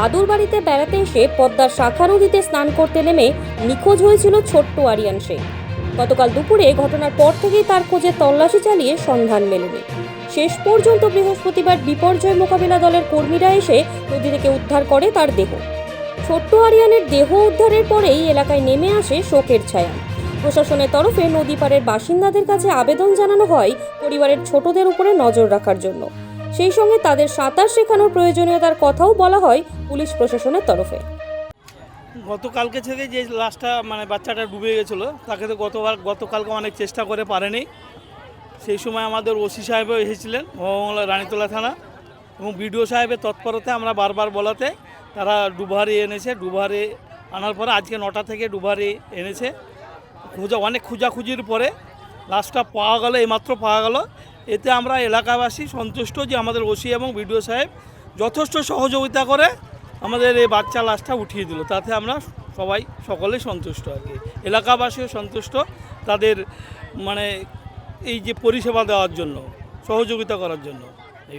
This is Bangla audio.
দাদুর বাড়িতে বেড়াতে এসে পদ্মার শাখা নদীতে স্নান করতে নেমে নিখোঁজ হয়েছিল ছোট্ট আরিয়ান শেখ গতকাল দুপুরে ঘটনার পর থেকেই তার খোঁজে তল্লাশি চালিয়ে সন্ধান মেলেনি। শেষ পর্যন্ত বৃহস্পতিবার বিপর্যয় মোকাবিলা দলের কর্মীরা এসে নদী থেকে উদ্ধার করে তার দেহ। ছোট্ট আরিয়ানের দেহ উদ্ধারের পরেই এলাকায় নেমে আসে শোকের ছায়া। প্রশাসনের তরফে নদী পাড়ের বাসিন্দাদের কাছে আবেদন জানানো হয় পরিবারের ছোটদের উপরে নজর রাখার জন্য। সেই সঙ্গে তাদের সাঁতার শেখানোর প্রয়োজনীয়তার কথাও বলা হয় পুলিশ প্রশাসনের তরফে। গতকালকে থেকে যে লাশটা মানে বাচ্চাটা ডুবে গেছিল, তাকে তো গতবার, গতকালকে অনেক চেষ্টা করে পারেনি। সেই সময় আমাদের ওসি সাহেবও এসেছিলেন, মহামলা রানীতলা থানা, এবং বিডিও সাহেবের তৎপরতে আমরা বারবার বলাতে তারা ডুবারি এনেছে, ডুবারি আনার পরে আজকে নটা থেকে ডুবারি এনেছে। খোঁজা, অনেক খোঁজাখুঁজির পরে লাশটা পাওয়া গেল, এইমাত্র পাওয়া গেল। এতে আমরা এলাকাবাসী সন্তুষ্ট যে আমাদের ওসি এবং বিডিও সাহেব যথেষ্ট সহযোগিতা করে আমাদের এই বাচ্চা লাশটা উঠিয়ে দিল। তাতে আমরা সবাই সকলে সন্তুষ্ট আর কি। এলাকাবাসীও সন্তুষ্ট তাদের মানে এই যে পরিষেবা দেওয়ার জন্য, সহযোগিতা করার জন্য।